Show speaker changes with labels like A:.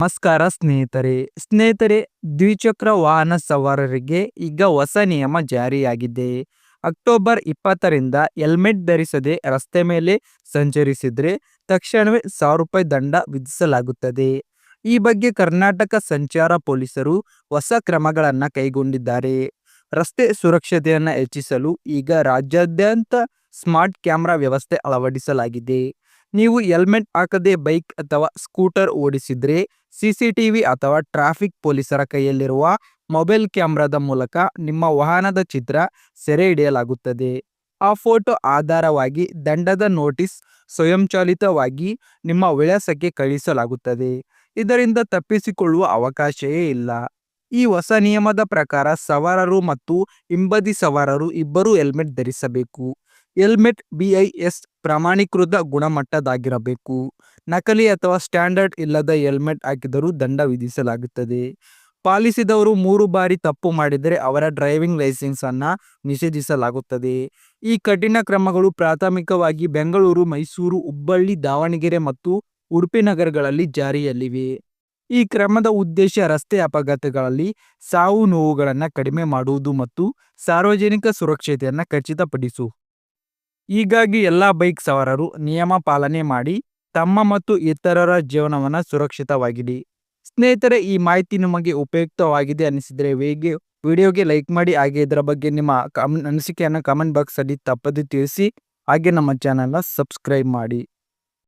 A: ನಮಸ್ಕಾರ ಸ್ನೇಹಿತರೆ. ಸ್ನೇಹಿತರೆ, ದ್ವಿಚಕ್ರ ವಾಹನ ಸವಾರರಿಗೆ ಈಗ ಹೊಸ ನಿಯಮ ಜಾರಿಯಾಗಿದೆ. ಅಕ್ಟೋಬರ್ ಇಪ್ಪತ್ತರಿಂದ ಹೆಲ್ಮೆಟ್ ಧರಿಸದೆ ರಸ್ತೆ ಮೇಲೆ ಸಂಚರಿಸಿದರೆ ತಕ್ಷಣವೇ ಸಾವಿರ ರೂಪಾಯಿ ದಂಡ ವಿಧಿಸಲಾಗುತ್ತದೆ. ಈ ಬಗ್ಗೆ ಕರ್ನಾಟಕ ಸಂಚಾರ ಪೊಲೀಸರು ಹೊಸ ಕ್ರಮಗಳನ್ನು ಕೈಗೊಂಡಿದ್ದಾರೆ. ರಸ್ತೆ ಸುರಕ್ಷತೆಯನ್ನು ಹೆಚ್ಚಿಸಲು ಈಗ ರಾಜ್ಯಾದ್ಯಂತ ಸ್ಮಾರ್ಟ್ ಕ್ಯಾಮೆರಾ ವ್ಯವಸ್ಥೆ ಅಳವಡಿಸಲಾಗಿದೆ. ನೀವು ಹೆಲ್ಮೆಟ್ ಹಾಕದೆ ಬೈಕ್ ಅಥವಾ ಸ್ಕೂಟರ್ ಓಡಿಸಿದ್ರೆ ಸಿಸಿಟಿವಿ ಅಥವಾ ಟ್ರಾಫಿಕ್ ಪೊಲೀಸರ ಕೈಯಲ್ಲಿರುವ ಮೊಬೈಲ್ ಕ್ಯಾಮೆರಾದ ಮೂಲಕ ನಿಮ್ಮ ವಾಹನದ ಚಿತ್ರ ಸೆರೆ ಹಿಡಿಯಲಾಗುತ್ತದೆ. ಆ ಫೋಟೋ ಆಧಾರವಾಗಿ ದಂಡದ ನೋಟಿಸ್ ಸ್ವಯಂಚಾಲಿತವಾಗಿ ನಿಮ್ಮ ವಿಳಾಸಕ್ಕೆ ಕಳುಹಿಸಲಾಗುತ್ತದೆ ಇದರಿಂದ ತಪ್ಪಿಸಿಕೊಳ್ಳುವ ಅವಕಾಶವೇ ಇಲ್ಲ. ಈ ಹೊಸ ನಿಯಮದ ಪ್ರಕಾರ ಸವಾರರು ಮತ್ತು ಹಿಂಬದಿ ಸವಾರರು ಇಬ್ಬರೂ ಹೆಲ್ಮೆಟ್ ಧರಿಸಬೇಕು. ಹೆಲ್ಮೆಟ್ ಬಿಐಎಸ್ ಪ್ರಮಾಣೀಕೃತ ಗುಣಮಟ್ಟದಾಗಿರಬೇಕು ನಕಲಿ ಅಥವಾ ಸ್ಟ್ಯಾಂಡರ್ಡ್ ಇಲ್ಲದ ಹೆಲ್ಮೆಟ್ ಹಾಕಿದರೂ ದಂಡ ವಿಧಿಸಲಾಗುತ್ತದೆ. ಪಾಲಿಸಿದವರು ಮೂರು ಬಾರಿ ತಪ್ಪು ಮಾಡಿದರೆ ಅವರ ಡ್ರೈವಿಂಗ್ ಲೈಸೆನ್ಸ್ ಅನ್ನ ನಿಷೇಧಿಸಲಾಗುತ್ತದೆ. ಈ ಕಠಿಣ ಕ್ರಮಗಳು ಪ್ರಾಥಮಿಕವಾಗಿ ಬೆಂಗಳೂರು, ಮೈಸೂರು, ಹುಬ್ಬಳ್ಳಿ, ದಾವಣಗೆರೆ ಮತ್ತು ಉಡುಪಿ ನಗರಗಳಲ್ಲಿ ಜಾರಿಯಲ್ಲಿವೆ. ಈ ಕ್ರಮದ ಉದ್ದೇಶ ರಸ್ತೆ ಅಪಘಾತಗಳಲ್ಲಿ ಸಾವು ನೋವುಗಳನ್ನು ಕಡಿಮೆ ಮಾಡುವುದು ಮತ್ತು ಸಾರ್ವಜನಿಕ ಸುರಕ್ಷತೆಯನ್ನು ಖಚಿತಪಡಿಸು. ಹೀಗಾಗಿ ಎಲ್ಲ ಬೈಕ್ ಸವಾರರು ನಿಯಮ ಪಾಲನೆ ಮಾಡಿ ತಮ್ಮ ಮತ್ತು ಇತರರ ಜೀವನವನ್ನು ಸುರಕ್ಷಿತವಾಗಿಡಿ. ಸ್ನೇಹಿತರೆ, ಈ ಮಾಹಿತಿ ನಿಮಗೆ ಉಪಯುಕ್ತವಾಗಿದೆ ಅನಿಸಿದರೆ ವೇಗೆ, ವಿಡಿಯೋಗೆ ಲೈಕ್ ಮಾಡಿ, ಹಾಗೆ ಇದರ ಬಗ್ಗೆ ನಿಮ್ಮ ಕಮ್, ಅನಿಸಿಕೆಯನ್ನು ಕಮೆಂಟ್ ಬಾಕ್ಸಲ್ಲಿ ತಪ್ಪದೆ ತಿಳಿಸಿ, ಹಾಗೆ ನಮ್ಮ ಚಾನಲ್ನ ಸಬ್ಸ್ಕ್ರೈಬ್ ಮಾಡಿ.